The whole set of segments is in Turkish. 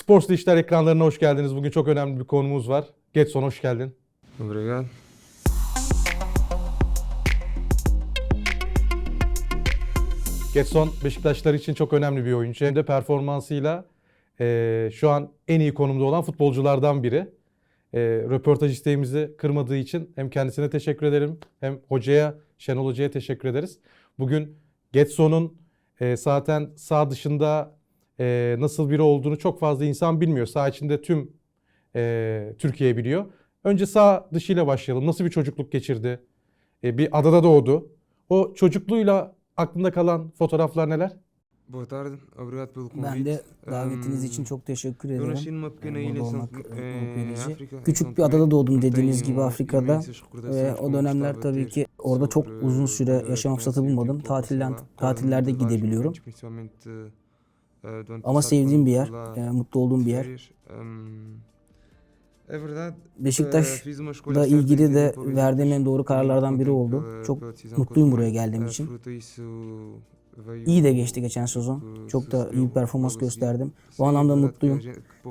Sports İşler ekranlarına hoş geldiniz. Bugün çok önemli bir konumuz var. Getson hoş geldin. Obrigado. Getson Beşiktaşlar için çok önemli bir oyuncu. Hem de performansıyla eee, şu an en iyi konumda olan futbolculardan biri. Eee röportaj isteğimizi kırmadığı için hem kendisine teşekkür ederim hem hocaya, Şenol Hoca'ya teşekkür ederiz. Bugün Getson'un eee, zaten sağ dışında eee, nasıl biri olduğunu çok fazla insan bilmiyor. Sağ içinde tüm eee, Türkiye biliyor. Önce sağ dışıyla başlayalım. Nasıl bir çocukluk geçirdi? E, bir adada doğdu. O çocukluğuyla aklında kalan fotoğraflar neler? Boa tarde, obrigado pelo convite. Ben de davetiniz Ehm, için çok teşekkür ederim. Ee, burada olmak e, Küçük bir adada doğdum dediğiniz gibi Afrika'da. Ve o dönemler tabii ki orada çok uzun süre yaşama fırsatı bulmadım. Tatilden, tatillerde gidebiliyorum. Ama passado, sevdiğim bir yer, e, mutlu olduğum bir yer. férias. Em, É verdade. Beşiktaş fiz uma escolha da certa em ilgili de verdiğim en doğru kararlardan biri oldu. Çok eu mutluyum buraya geldiğim Eh, için. İyi de geçti geçen sezon. que Çok da iyi performans gösterdim. Bu anlamda mutluyum.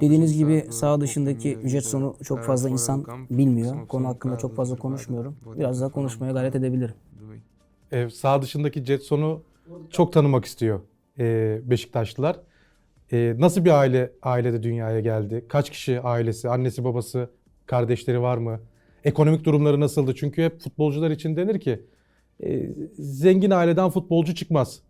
Dediğiniz gibi sağ dışındaki Jetson'u çok fazla insan bilmiyor. Konu um hakkında çok fazla konuşmuyorum. Biraz daha um konuşmaya gayret edebilirim. E, sağ dışındaki Jetson'u çok tanımak istiyor e, Beşiktaşlılar. E, nasıl bir aile ailede dünyaya geldi? Kaç kişi ailesi, annesi, babası, kardeşleri var mı? Ekonomik durumları nasıldı? Çünkü hep futbolcular için denir ki e, zengin aileden futbolcu çıkmaz.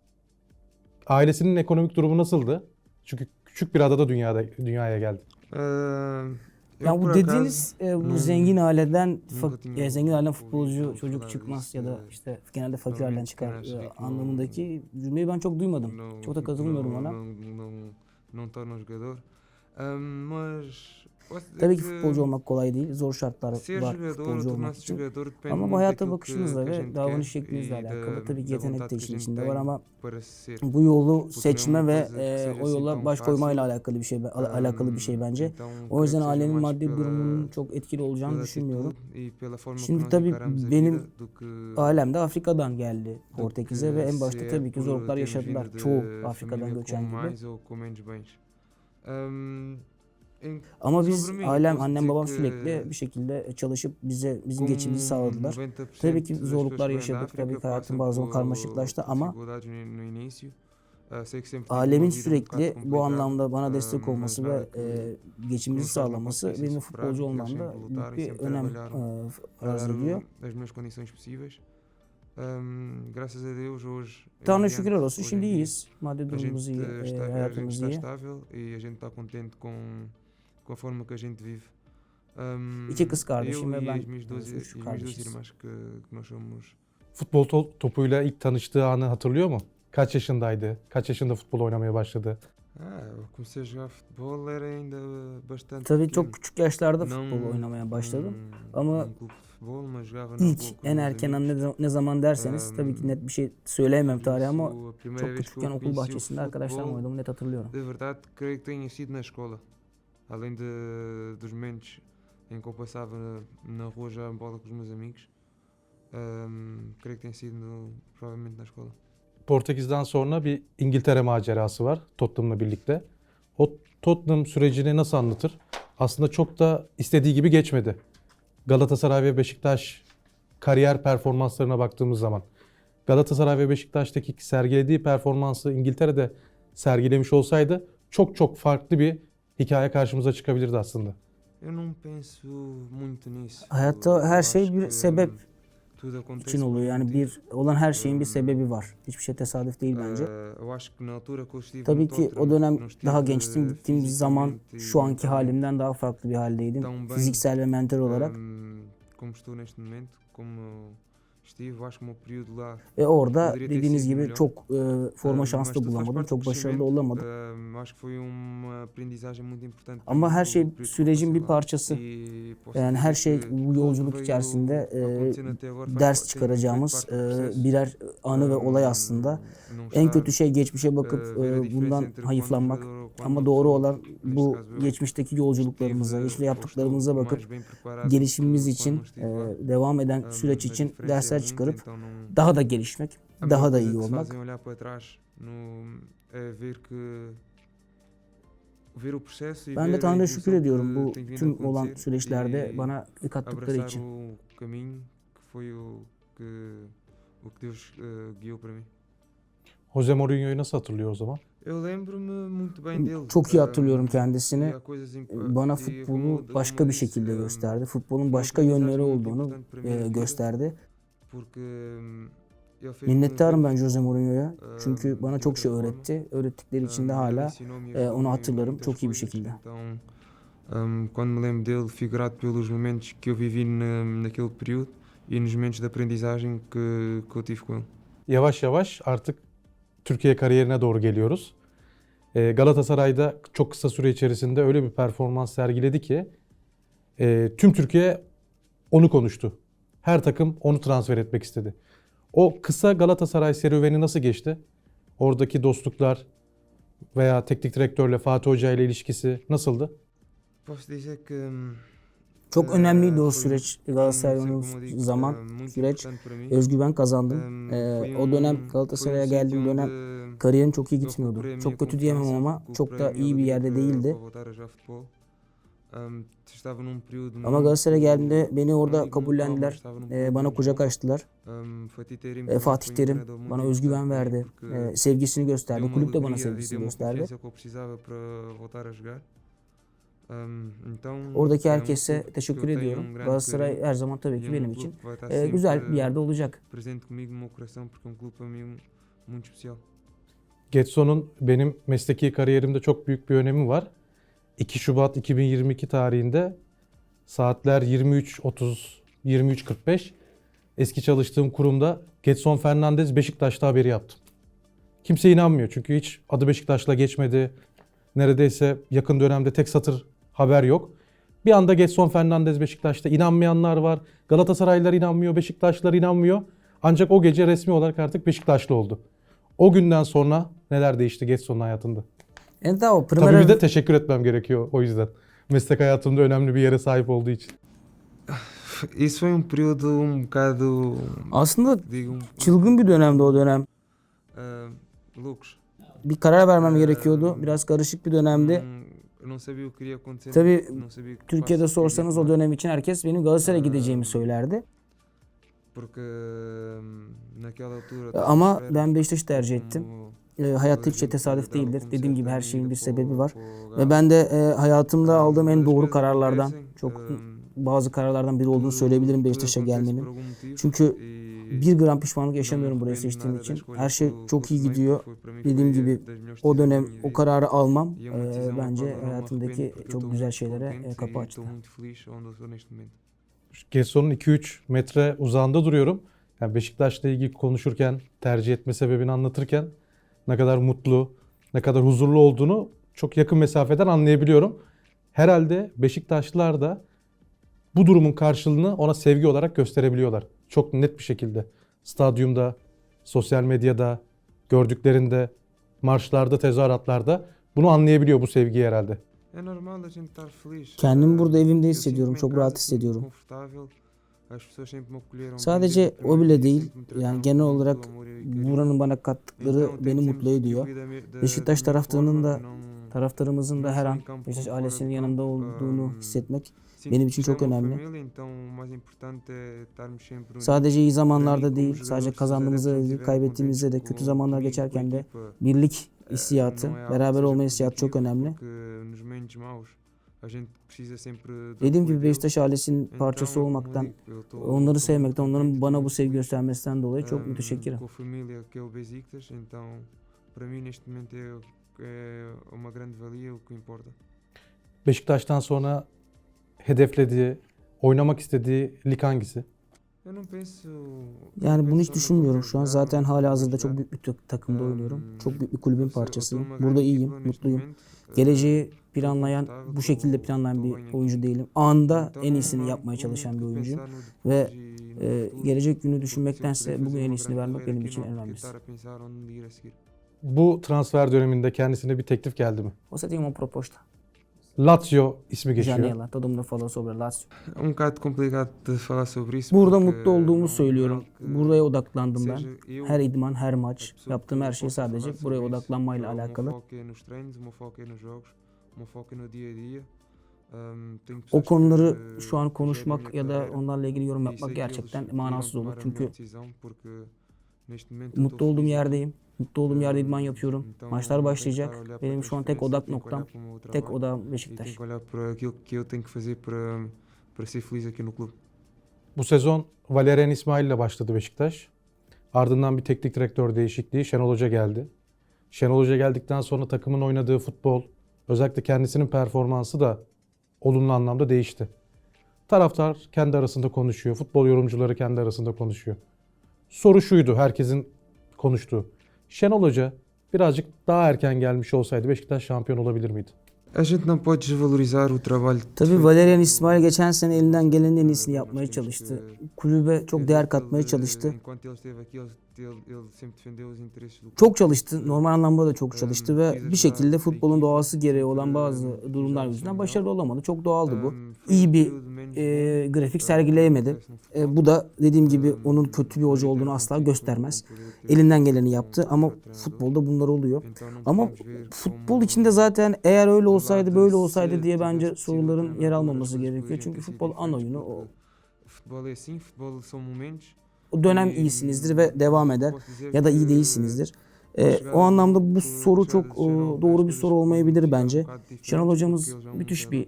Ailesinin ekonomik durumu nasıldı? Çünkü küçük bir adada dünyada dünyaya geldi. Eh, Ya bu dediğiniz e, bu zengin aileden fak- e, zengin aileden futbolcu çocuk çıkmaz ya da eh, işte genelde fakir aileden çıkar e, anlamındaki cümleyi ben çok duymadım. Çok da katılmıyorum ona. Não, torna um jogador. Ehm, mas Tabii ki que futbolcu olmak kolay değil. Zor şartlar var futbolcu olmak için. Ama bu hayata bakışınızla a ve davranış şeklinizle e alakalı. Tabii ki yetenek de işin içinde var ama bu yolu seçme ve e, o yola baş koymayla alakalı bir şey al- alakalı bir şey Ehm, bence. O yüzden ailenin maddi durumunun çok etkili olacağını düşünmüyorum. e Şimdi tabii benim que- Ailem de Afrika'dan geldi Portekiz'e ve en başta tabii ki zorluklar yaşadılar. Çoğu Afrika'dan göçen gibi. Ama biz ailem, annem babam sürekli bir şekilde çalışıp bize bizim geçimimizi sağladılar. 90% Tabii ki zorluklar yaşadık. Tabii ki hayatın passam bazen karmaşıklaştı ama. Eh, um sürekli bu anlamda bana eh, destek mas olması ve e, geçimimizi sağlaması benim futbolcu olmamda büyük e bir önem e, arz ediyor. Ehm, Tanrı şükürler olsun şimdi iyiyiz. Maddi durumumuz iyi, eh, e, hayatımız iyi. Com, a forma que a gente vive. Ehm, İki kız kardeşim eu ve e ben, as minhas duas, e, üç e as minhas duas irmãs que, que nós somos Futbol to- topuyla ilk tanıştığı anı hatırlıyor mu? Kaç yaşındaydı? Kaç yaşında futbol oynamaya başladı? Ah, eu comecei a jogar futebol era ainda bastante Tabii pequeno. çok küçük yaşlarda Não futbol oynamaya başladım. Ama İlk en erken amigos. ne, ne zaman derseniz tabii ki net bir şey söyleyemem tarihi ama çok küçükken okul bahçesinde arkadaşlarımla oynadım net hatırlıyorum. Além de, dos momentos em que eu passava na, na rua já bola com os meus amigos, ehm, creio que tenha sido no- provavelmente na escola. Portekiz'den sonra bir İngiltere macerası var Tottenham'la birlikte. O Tottenham sürecini nasıl anlatır? Aslında çok da istediği gibi geçmedi. Galatasaray ve Beşiktaş kariyer performanslarına baktığımız zaman Galatasaray ve Beşiktaş'taki sergilediği performansı İngiltere'de sergilemiş olsaydı çok çok farklı bir hikaye karşımıza çıkabilirdi aslında. Eu não penso muito nisso. Hayatta her şey bir sebep için oluyor. Yani bir olan her şeyin bir sebebi var. Hiçbir şey tesadüf değil bence. Tabii ki o dönem daha gençtim. Gittiğim zaman şu anki halimden daha farklı bir haldeydim. Fiziksel ve mental olarak. Ve orada Podría ter dediğiniz gibi çok e, forma tudo faz bulamadım. Çok başarılı crescimento. olamadım. İmportante para Ama her şey sürecin bir parçası. E Yani her şey bu yolculuk içerisinde e, ders çıkaracağımız e, birer anı ve olay Ehm, aslında. En kötü şey geçmişe bakıp e, bundan hayıflanmak. Ama doğru olan bu geçmişteki yolculuklarımıza, geçmişte yaptıklarımıza bakıp gelişimimiz için e, devam eden süreç için dersler muito, çıkarıp daha da gelişmek, daha da iyi olmak. e Ben de Tanrı'ya şükür ediyorum bu tüm olan süreçlerde e bana ilk attıkları abraçar için. o caminho que foi o que, o que Deus eh, guiou para mim. Jose Mourinho'yu nasıl hatırlıyor o zaman? Eu lembro-me muito bem dele. Çok iyi hatırlıyorum Ehm, kendisini. e coisas imp- Bana futbolu başka bir şekilde gösterdi. Futbolun başka yönleri olduğunu gösterdi. Fez-me Minnettarım ben Jose Mourinho'ya. Çünkü bana çok şey öğretti. Öğrettikleri için de hala ajudou-me onu hatırlarım çok iyi bir şekilde. Quando me lembro dele, fico grato pelos momentos que eu vivi na, naquele período e nos momentos de aprendizagem que, que eu tive com ele. Yavaş yavaş artık Türkiye kariyerine doğru geliyoruz. Ee, Galatasaray'da çok kısa süre içerisinde öyle bir performans sergiledi ki e, tüm Türkiye onu konuştu. Her takım onu transfer etmek istedi. O kısa Galatasaray serüveni nasıl geçti? Oradaki dostluklar veya teknik direktörle Fatih Hoca ile ilişkisi nasıldı? Çok önemliydi o süreç. Galatasaray'ın zaman süreç özgüven kazandım. Ee, o dönem Galatasaray'a geldiğim dönem kariyerim çok iyi gitmiyordu. Çok kötü diyemem ama çok da iyi bir yerde değildi. Ama muito- Galatasaray'a geldiğinde beni orada kabullendiler. Ee, bana kucak açtılar. Ehm, Fatih Terim Ee, Fatih um Terim bana özgüven verdi. Ee, sevgisini gösterdi. Kulüp de bana e sevgisini gösterdi. Ehm, então, Oradaki um herkese teşekkür ediyorum. um Galatasaray her zaman tabii e ki um benim için e, sempre güzel bir yerde olacak. presente comigo no meu coração porque é um clube para mim muito especial. Getson'un benim mesleki kariyerimde çok büyük bir önemi var. 2 Şubat 2022 tarihinde saatler 23.30 23.45 eski çalıştığım kurumda Getson Fernandez Beşiktaş'ta haberi yaptım. Kimse inanmıyor çünkü hiç adı Beşiktaş'la geçmedi. Neredeyse yakın dönemde tek satır haber yok. Bir anda Getson Fernandez Beşiktaş'ta inanmayanlar var. Galatasaraylılar inanmıyor, Beşiktaşlılar inanmıyor. Ancak o gece resmi olarak artık Beşiktaşlı oldu. O günden sonra neler değişti Getson'un hayatında? Então, Tabii primeira bir de teşekkür etmem gerekiyor o yüzden. Meslek hayatımda önemli bir yere sahip olduğu için. Isso foi um período um bocado, aslında digo, um, çılgın bir dönemdi o dönem. loucos. Bir karar vermem gerekiyordu. Biraz karışık bir dönemdi. Tabii Türkiye'de sorsanız o dönem için herkes benim Galatasaray'a gideceğimi söylerdi. Ama ben Beşiktaş'ı tercih ettim. E, hayatta hiç a şey tesadüf değildir. Dediğim gibi her şeyin bir sebebi var. Ve ben de e, hayatımda aldığım en doğru kararlardan, çok bazı kararlardan biri olduğunu söyleyebilirim Beşiktaş'a gelmenin. Çünkü bir gram pişmanlık yaşamıyorum arrependo seçtiğim için. Her şey çok iyi gidiyor. Dediğim gibi o dönem o kararı almam E bence hayatımdaki çok güzel şeylere e, kapı açtı. Getson'un 2-3 metre uzağında duruyorum. Yani Beşiktaş'la ilgili konuşurken, tercih etme sebebini anlatırken ne kadar mutlu, ne kadar huzurlu olduğunu çok yakın mesafeden anlayabiliyorum. Herhalde Beşiktaşlılar da bu durumun karşılığını ona sevgi olarak gösterebiliyorlar. Çok net bir şekilde. Stadyumda, sosyal medyada, gördüklerinde, marşlarda, tezahüratlarda bunu anlayabiliyor bu sevgiyi herhalde. Kendimi burada evimde hissediyorum. Çok rahat hissediyorum. Sadece o bile değil. Yani genel olarak buranın bana kattıkları beni mutlu ediyor. Beşiktaş taraftarının da taraftarımızın da her an Beşiktaş ailesinin yanında olduğunu hissetmek benim için çok önemli. Sadece iyi zamanlarda değil, sadece kazandığımızda değil, kaybettiğimizde de kötü zamanlar geçerken de birlik hissiyatı, beraber olma hissiyatı çok önemli. Porque nos momentos maus a gente precisa sempre do Dediğim gibi. Beşiktaş ailesinin parçası olmaktan, digo, eu estou- onları sevmekten, onların bana com- bu sevgi göstermesinden dolayı çok Ahm, müteşekkirim. Com a família que é o Besiktas, então para mim neste momento é, é uma grande valia o que importa. Beşiktaş'tan sonra hedeflediği, oynamak istediği lig hangisi? Yani bunu hiç düşünmüyorum şu an. Zaten hala hazırda çok büyük bir tak- takımda oynuyorum. Ahm, Çok büyük bir kulübün parçasıyım. Burada iyiyim, mutluyum. momento. Geleceği planlayan, bu şekilde planlayan bir oyuncu değilim. Anda en iyisini yapmaya çalışan bir oyuncuyum. Ve e e, gelecek günü düşünmektense bugün en iyisini vermek benim için en önemlisi. Bu transfer döneminde kendisine bir teklif geldi mi? Uma proposta? Lazio ismi geçiyor. Janela. Todo mundo falou sobre Lazio. Um bocado complicado de falar sobre isso. Burada mutlu olduğumu söylüyorum. Buraya odaklandım ben. Her idman, her maç, yaptığım her şey sadece buraya odaklanmayla alakalı. nos treinos, o konuları şu an konuşmak ya da onlarla ilgili yorum e yapmak gerçekten manasız olur. Çünkü mutlu olduğum yerdeyim. Mutlu olduğum yerde idman yapıyorum. Maçlar başlayacak. Benim şu an tek transferência, odak noktam, tek tenho Beşiktaş. que olhar para aquilo que eu tenho que fazer para, para ser feliz aqui no clube. Bu sezon Valerian İsmail ile başladı Beşiktaş. Ardından bir teknik direktör değişikliği Şenol Hoca geldi. Şenol Hoca geldikten sonra takımın oynadığı futbol, özellikle kendisinin performansı da olumlu anlamda değişti. Taraftar kendi arasında konuşuyor, futbol yorumcuları kendi arasında konuşuyor. Soru şuydu herkesin konuştuğu. Şenol Hoca birazcık daha erken gelmiş olsaydı Beşiktaş şampiyon olabilir miydi? A gente não pode desvalorizar o trabalho Tabii Valerian İsmail geçen sene elinden gelenin en iyisini yapmaya çalıştı. Kulübe çok değer katmaya çalıştı. Çok çalıştı. Normal anlamda da çok çalıştı ve bir şekilde futbolun doğası gereği olan bazı durumlar yüzünden başarılı olamadı. Çok doğaldı bu. İyi bir e, grafik eh, sergileyemedi. E, futebol. bu da dediğim gibi Ehm, onun kötü bir hoca olduğunu asla göstermez. ter Elinden geleni yaptı ama treinador. futbolda bunlar oluyor. Ama ver futbol içinde zaten eğer öyle olsaydı böyle olsaydı diye bence soruların yer almaması gerekiyor. Çünkü futbol an oyunu. O, porque Futbol é assim, futbol são momentos. o dönem e, iyisinizdir ve devam eder. Ya da iyi değilsinizdir. E, o anlamda bu soru çok e, doğru bir soru olmayabilir bence. Şenol hocamız müthiş bir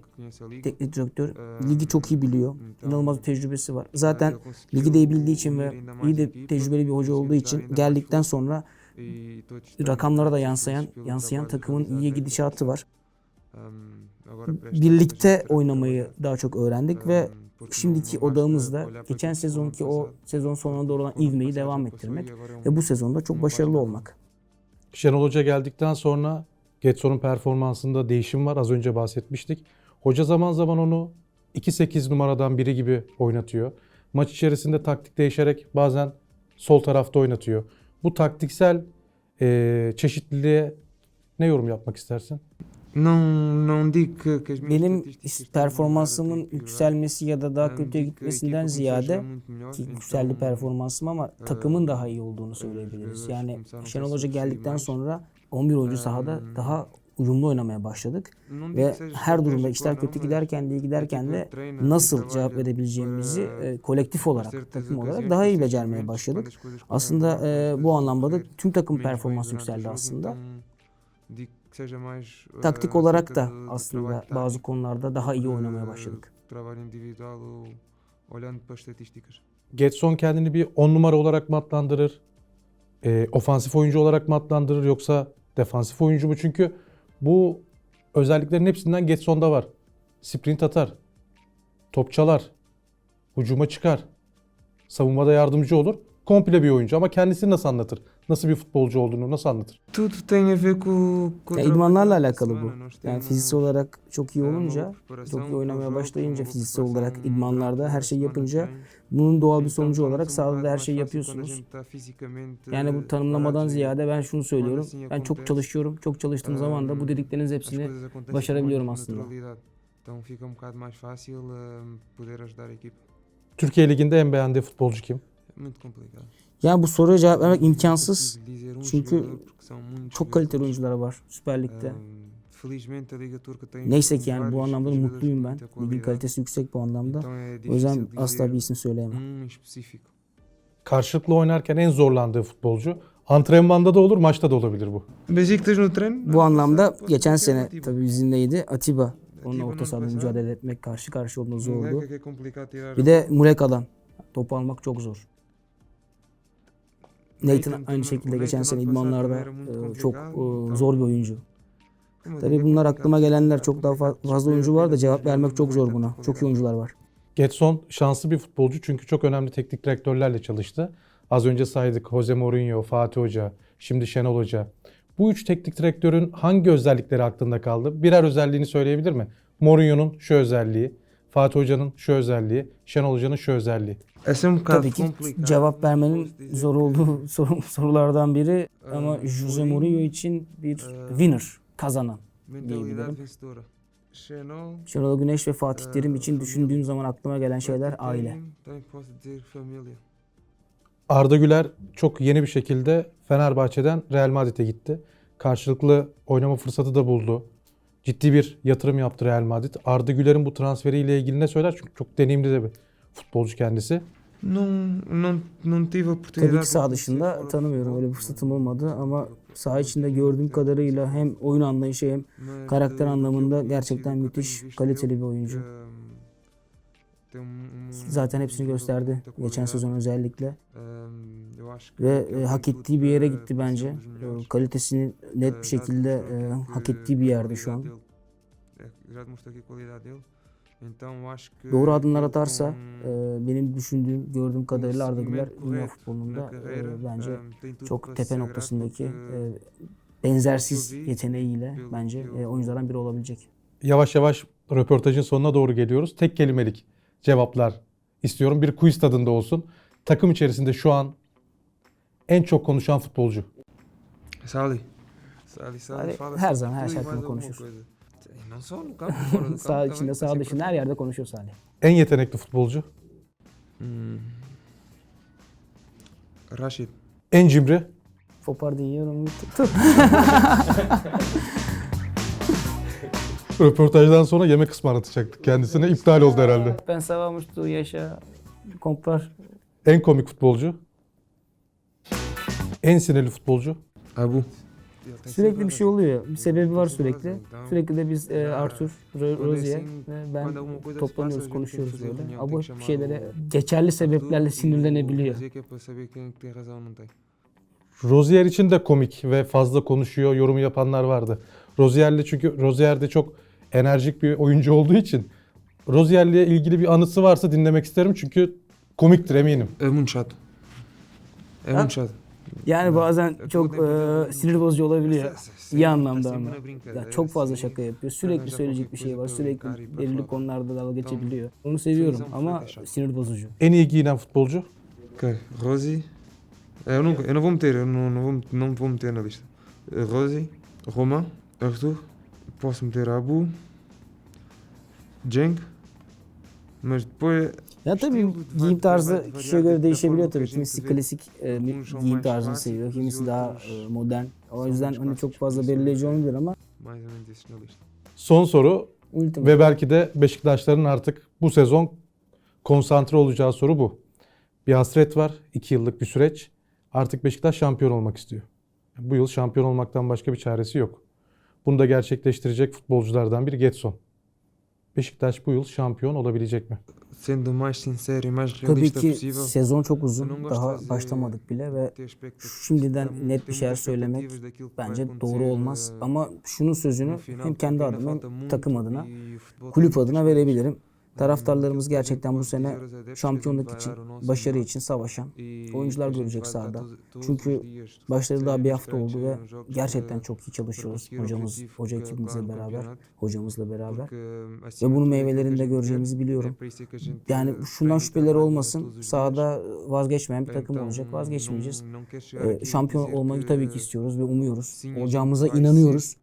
Teknik direktör. Ligi çok iyi biliyor. İnanılmaz bir tecrübesi var. Zaten ligi de iyi bildiği için ve iyi de tecrübeli bir hoca olduğu için geldikten sonra rakamlara da yansıyan yansıyan takımın iyi gidişatı var. Birlikte oynamayı daha çok öğrendik ve şimdiki odağımız da geçen sezonki o sezon sonuna doğru olan ivmeyi devam ettirmek ve bu sezonda çok başarılı olmak. Şenol Hoca geldikten sonra Getson'un performansında değişim var. Az önce bahsetmiştik. Hoca zaman zaman onu 2-8 numaradan biri gibi oynatıyor. Maç içerisinde taktik değişerek bazen sol tarafta oynatıyor. Bu taktiksel eee, çeşitliliğe ne yorum yapmak istersin? Benim performansımın yükselmesi ya da daha kötüye gitmesinden ziyade ki yükseldi performansım ama eee, takımın daha iyi olduğunu söyleyebiliriz. Yani Şenol Hoca sobressair geldikten sonra 11 oyuncu sahada Ehm, daha uyumlu oynamaya başladık. Ve her durumda işler kötü giderken de iyi giderken de nasıl cevap verebileceğimizi para- e, kolektif olarak takım olarak daha iyi becermeye başladık. Aslında e, bu anlamda da tüm takım performansı yükseldi aslında. Mais, Taktik olarak da aslında bazı konularda daha iyi oynamaya başladık. Getson kendini bir 10 numara olarak mı adlandırır? Eee, ofansif oyuncu olarak mı adlandırır yoksa defansif oyuncu mu? Çünkü bu özelliklerin hepsinden Getson'da var. Sprint atar, top çalar, hücuma çıkar, savunmada yardımcı olur. Komple bir oyuncu ama kendisini nasıl anlatır? Nasıl bir futbolcu olduğunu nasıl anlatır? Ya idmanlarla alakalı bu. Yani fiziksel olarak çok iyi olunca, çok iyi oynamaya başlayınca fiziksel olarak idmanlarda her semana yapınca bunun doğal bir sonucu olarak sahada her şeyi yapıyorsunuz. Yani bu tanımlamadan ziyade ben şunu söylüyorum. Ben çok çalışıyorum. Çok çalıştığım zaman da bu dediklerinizin as hepsini başarabiliyorum aslında. um eh. Türkiye Ligi'nde en beğendiği futbolcu kim? Yani bu soruya cevap vermek imkansız. Çünkü Çok kaliteli oyuncular var Süper Lig'de. Neyse ki yani bu anlamda mutluyum ben. Ligin kalitesi yüksek bu anlamda. O yüzden asla bir isim söyleyemem. Karşılıklı oynarken en zorlandığı futbolcu. Antrenmanda da olur, maçta da olabilir bu. Bu anlamda geçen sene tabii bizimleydi. Atiba. Onunla orta sahada mücadele etmek karşı karşı olduğunda zordu. Bir de Muleka'dan. Topu almak çok zor. Nathan aynı şekilde geçen sene idmanlarda e, çok e, zor bir oyuncu. Tabii bunlar aklıma gelenler çok daha fazla oyuncu var da cevap vermek çok zor buna. Çok iyi oyuncular var. Getson şanslı bir futbolcu çünkü çok önemli teknik direktörlerle çalıştı. Az önce saydık Jose Mourinho, Fatih Hoca, şimdi Şenol Hoca. Bu üç teknik direktörün hangi özellikleri aklında kaldı? Birer özelliğini söyleyebilir mi? Mourinho'nun şu özelliği, Fatih Hoca'nın şu özelliği, Şenol Hoca'nın şu özelliği. Tabii ki cevap vermenin zor olduğu soru- sorulardan biri ama Ee, Jose Mourinho, için bir ee, winner, kazanan. Diyebilirim. Şenol. Güneş ve Fatih Ee, Terim için düşündüğüm zaman aklıma gelen şeyler aile. Arda Güler çok yeni bir şekilde Fenerbahçe'den Real Madrid'e gitti. Karşılıklı oynama fırsatı da buldu. ciddi bir yatırım yaptı Real Madrid. Arda Güler'in bu transferiyle ilgili ne söyler? Çünkü çok deneyimli de bir futbolcu kendisi. Não, não, não tive. Tabii ki de dışında tanımıyorum. Öyle bir fırsatım olmadı ama saha içinde gördüğüm kadarıyla hem oyun anlayışı hem karakter anlamında gerçekten eu müthiş, kaliteli bir oyuncu. um- um- Zaten hepsini gösterdi geçen sezon özellikle ve e, hak ettiği bir yere gitti bence. Kalitesini net bir şekilde e, hak ettiği bir yerde şu an. Doğru adımlar atarsa e, benim düşündüğüm, gördüğüm kadarıyla Arda Güler dünya futbolunda e, bence tudo çok tepe noktasındaki e, benzersiz yeteneğiyle bence e, oyunculardan biri olabilecek. Yavaş yavaş röportajın sonuna doğru geliyoruz. Tek kelimelik cevaplar istiyorum. Bir quiz tadında olsun. Takım içerisinde şu an en çok konuşan futbolcu. Sali. Sali, Sali Sali fala her zaman her e alguma konuşur. E campo, fora do campo Sağ também, içinde, sağ dışında her yerde konuşuyor Salih. En yetenekli futbolcu. Hmm. Rashid. En cimri. Fopardinho tuttu. Röportajdan sonra yemek ısmarlatacaktık kendisine. iptal oldu herhalde. Pensávamos que tu ias comprar En komik futbolcu. En sinirli futbolcu. Abu. Sürekli bir şey oluyor. Bir sebebi var sürekli. Sürekli de biz e, Arthur, Ro- Rozier ve ben toplanıyoruz, konuşuyoruz böyle. Ama bir şeylere geçerli sebeplerle sinirlenebiliyor. Rozier için de komik ve fazla konuşuyor, yorumu yapanlar vardı. Rozier'le çünkü Rozier de çok enerjik bir oyuncu olduğu için Rozier'le ilgili bir anısı varsa dinlemek isterim çünkü komiktir eminim. É Ha? muito chato. Yani bazen çok e, sinir bozucu olabiliyor. İyi anlamda ama. Ya çok fazla şaka yapıyor. Sürekli söyleyecek bir şey var. Sürekli e belirli konularda dalga geçebiliyor. Onu seviyorum ama sinir bozucu. En iyi giyinen futbolcu. Rosie. Eu não, eu não vou meter, eu não, não, vou, não vou meter na lista. Eh, Rosie, Romain, Arthur, posso meter Abu, Cenk, mas depois Ya tabii giyim tarzı kişiye göre değişebiliyor tabii. Kimisi klasik e, bir giyim tarzını seviyor. Kimisi daha e, modern. O yüzden hani çok fazla belirleyici olmayabilir ama. Son soru ultimate. ve belki de Beşiktaşların artık bu sezon konsantre olacağı soru bu. Bir hasret var, iki yıllık bir süreç. Artık Beşiktaş şampiyon olmak istiyor. Bu yıl şampiyon olmaktan başka bir çaresi yok. Bunu da gerçekleştirecek futbolculardan biri Getson. Beşiktaş bu yıl şampiyon olabilecek mi? E Tabii ki sezon çok uzun. Daha başlamadık bile ve şimdiden net bir şeyler söylemek bence doğru olmaz. eh, Ama şunun sözünü hem kendi adıma hem takım adına, e kulüp adına verebilirim. Taraftarlarımız gerçekten bu sene şampiyonluk için, başarı için savaşan e oyuncular görecek sahada. Çünkü başları daha bir hafta oldu ve gerçekten çok iyi çalışıyoruz. Hocamız, hoca ekibimizle beraber, hocamızla beraber. Ve bunun meyvelerini de göreceğimizi biliyorum. Yani eh, şundan şüpheleri olmasın. Sahada vazgeçmeyen bir takım olacak. Vazgeçmeyeceğiz. Ee, e şampiyon olmayı tabii ki istiyoruz ve umuyoruz. Olacağımıza inanıyoruz.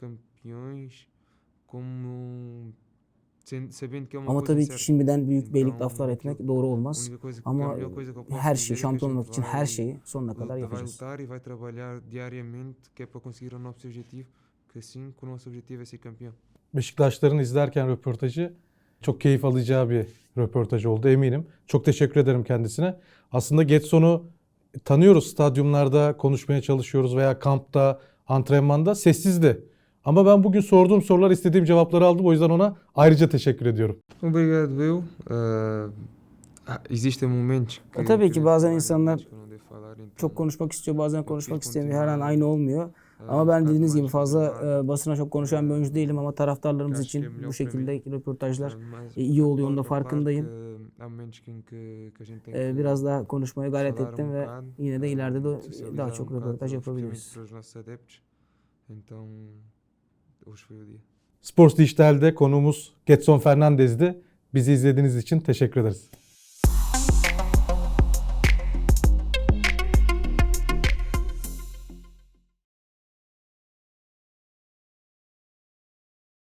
Ama tabii ki şimdiden büyük beylik laflar etmek doğru olmaz. Ama her şey a şampiyon olmak için her şeyi sonuna kadar yapacağız. Beşiktaşların izlerken röportajı çok keyif alacağı bir röportaj oldu eminim. Çok teşekkür ederim kendisine. Aslında Getson'u tanıyoruz. Stadyumlarda konuşmaya çalışıyoruz veya kampta, antrenmanda sessizdi. Ama ben bugün sorduğum sorular istediğim cevapları aldım. O yüzden ona ayrıca teşekkür ediyorum. Obrigado eu. Existem momentos que, E, tabii ki bazen insanlar momentos Çok konuşmak istiyor, bazen konuşmak istemiyor. Her an aynı olmuyor. Ama ben dediğiniz gibi fazla e, basına çok konuşan bir oyuncu değilim ama taraftarlarımız için bu şekilde röportajlar e, iyi oluyor, onu da claro, claro farkındayım. momentos E, biraz daha konuşmaya gayret ettim um ve yine de ileride de daha um çok röportaj yapabiliriz. Então, o dia. Sports Dijital'de konuğumuz Getson Fernandez'di. Bizi izlediğiniz için teşekkür ederiz.